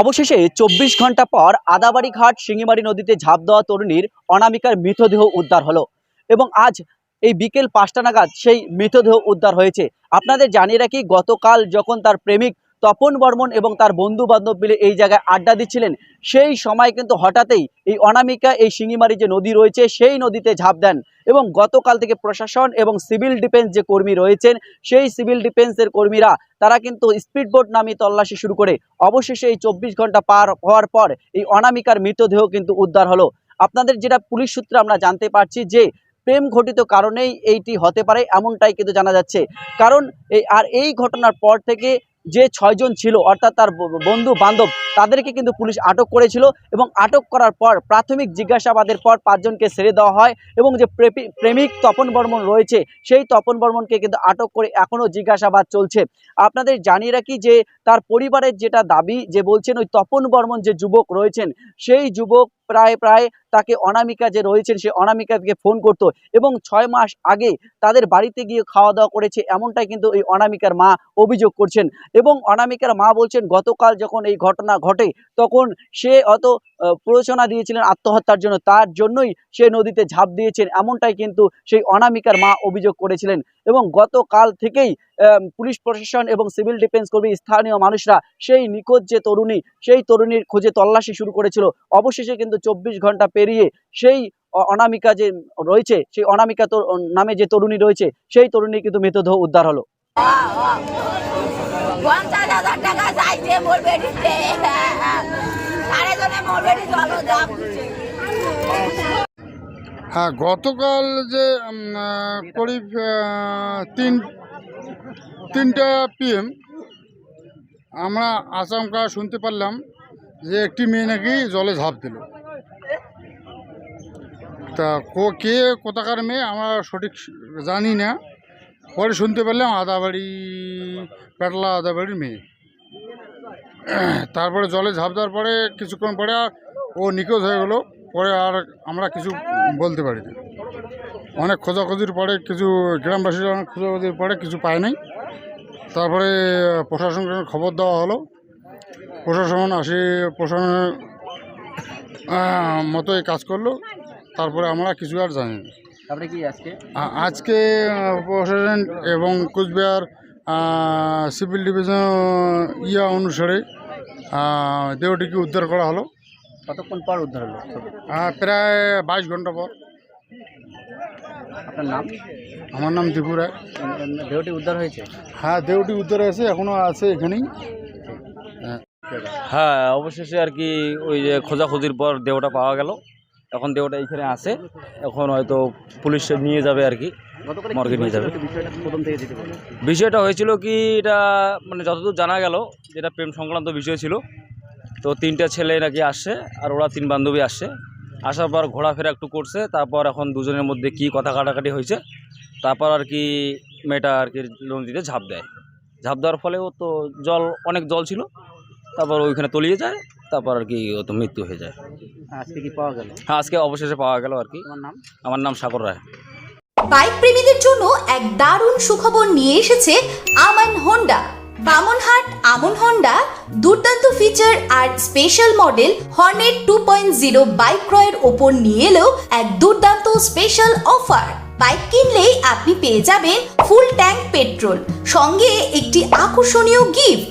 অবশেষে চব্বিশ ঘণ্টা পর আদাবাড়ি ঘাট শিঙিমারি নদীতে ঝাঁপ দেওয়া তরুণীর অনামিকার মৃতদেহ উদ্ধার হলো। এবং আজ এই বিকেল পাঁচটা নাগাদ সেই মৃতদেহ উদ্ধার হয়েছে। আপনাদের জানিয়ে রাখি, গতকাল যখন তার প্রেমিক তপন বর্মন এবং তার বন্ধু বান্ধব মিলে এই জায়গায় আড্ডা দিচ্ছিলেন। সেই সময় কিন্তু হঠাৎই এই অনামিকা, এই শিঙিমারি যে নদী রয়েছে, সেই নদীতে ঝাঁপ দেন এবং গতকাল থেকে প্রশাসন এবং সিভিল ডিফেন্স যে কর্মী রয়েছেন, সেই সিভিল ডিফেন্সের কর্মীরা, তারা কিন্তু স্পিড বোট নামিয়ে তল্লাশি শুরু করে। অবশেষে এই চব্বিশ ঘণ্টা পার হওয়ার পর এই অনামিকার মৃতদেহ কিন্তু উদ্ধার হলো। আপনাদের যেটা পুলিশ সূত্রে আমরা জানতে পারছি যে, প্রেম ঘটিত কারণেই এইটি হতে পারে এমনটাই কিন্তু জানা যাচ্ছে। কারণ এই, আর এই ঘটনার পর থেকে যে ছয়জন ছিল, অর্থাৎ তার বন্ধু, বান্ধব, তাদেরকে কিন্তু পুলিশ আটক করেছিল এবং আটক করার পর প্রাথমিক জিজ্ঞাসাবাদের পর পাঁচজনকে ছেড়ে দেওয়া হয় এবং যে প্রেমিক তপন বর্মন রয়েছে, সেই তপন বর্মনকে কিন্তু আটক করে এখনও জিজ্ঞাসাবাদ চলছে। আপনাদের জানিয়ে রাখি যে তার পরিবারের যেটা দাবি, যে বলছেন ওই তপন বর্মন যে যুবক রয়েছেন, সেই যুবক প্রায় প্রায় তাকে অনামিকা যে রয়েছেন, সে অনামিকাকে ফোন করতো এবং ছয় মাস আগে তাদের বাড়িতে গিয়ে খাওয়া দাওয়া করেছে, এমনটাই কিন্তু এই অনামিকার মা অভিযোগ করছেন এবং অনামিকার মা বলছেন, গতকাল যখন এই ঘটনা ঘটে, তখন সে অত প্ররোচনা দিয়েছিলেন আত্মহত্যার জন্য, তার জন্যই সে নদীতে ঝাঁপ দিয়েছেন। এমনটাই কিন্তু সেই অনামিকার মা অভিযোগ করেছিলেন এবং গতকাল থেকেই পুলিশ প্রশাসন এবং সিভিল ডিফেন্স কর্মী, স্থানীয় মানুষরা সেই নিখোঁজ যে তরুণী, সেই তরুণীর খোঁজে তল্লাশি শুরু করেছিল। অবশেষে কিন্তু চব্বিশ ঘণ্টা পেরিয়ে সেই অনামিকা যে রয়েছে সেই অনামিকা নামে যে তরুণী রয়েছে সেই তরুণী কিন্তু মৃতদেহ উদ্ধার হলো। পঞ্চাশ হাজার টাকা চাইছে মোর বেটিতে সাড়ে জনে মোর বেটি জল দাম হ্যাঁ গতকাল যে করিব আহ, তিন তিনটা পিএম আমরা আচমকা শুনতে পারলাম যে একটি মেয়ে নাকি জলে ঝাঁপ দিল। তা কো, কে, কোথাকার মেয়ে, আমরা সঠিক জানি না। পরে শুনতে পারলাম আদাবাড়ি, পেটলা আদাবাড়ির মেয়ে। তারপরে জলে ঝাঁপ দেওয়ার পরে কিছুক্ষণ পরে ও নিখোঁজ হয়ে গেলো। পরে আর আমরা কিছু বলতে পারি অনেক খোঁজাখুঁজির পরে কিছু গ্রামবাসীরা অনেক খোঁজাখুঁজির পরে কিছু পায় নাই। তারপরে প্রশাসনকে খবর দেওয়া হলো। প্রশাসন আসে, প্রশাসনের মতোই কাজ করল। তারপরে আমরা কিছু আর জানি না তারপরে কি আজকে? আজকে প্রশাসন এবং কোচবিহার সিভিল ডিভিশন ইয়া অনুসারে দেহটিকে উদ্ধার করা হলো। কতক্ষণ পর উদ্ধার হলো? প্রায় বাইশ ঘণ্টা পর। আপনার নাম? আমার নাম দীপু রায়। দেহটি উদ্ধার হয়েছে? হ্যাঁ দেহটি উদ্ধার হয়েছে এখনও আছে এখানেই। হ্যাঁ অবশেষে আর কি ওই যে খোঁজাখুঁজির পর দেহটা পাওয়া গেল। এখন দেহটা এইখানে আছে এখন হয়তো পুলিশ নিয়ে যাবে আর কি মর্গে নিয়ে যাবে। বিষয়টা হয়েছিল কি এটা মানে যতদূর জানা গেল যেটা প্রেম সংক্রান্ত বিষয় ছিল তো তিনটা ছেলে নাকি আসছে আর ওরা তিন বান্ধবী আসছে। আসার পর ঘোরাফেরা একটু করছে তারপর এখন দুজনের মধ্যে কি কথা কাটাকাটি হয়েছে তারপর আর কি মেয়েটা আর কি নদীতে ঝাঁপ দেয়। ঝাঁপ দেওয়ার ফলে ও তো জল অনেক জল ছিল তারপর ওইখানে তলিয়ে যায় তারপর আর কি ও তো মৃত্যু হয়ে যায়। আজকে কি পাওয়া গেল? হ্যাঁ আজকে অবশেষে পাওয়া গেল আর কি। তোমার নাম? আমার নাম সাগর রায়। বাইক প্রেমীদের জন্য এক দারুণ সুখবর নিয়ে এসেছে আমান হোন্ডা বামনহাট আমন হোন্ডা দুর্দান্ত ফিচার আর special model Hornet two point zero bike ক্রয়ের ওপর নিয়ে এলেও এক দুর্দান্ত স্পেশাল অফার বাইক কিনলেই আপনি পেয়ে যাবেন ফুল ট্যাঙ্ক পেট্রোল সঙ্গে একটি আকর্ষণীয় গিফট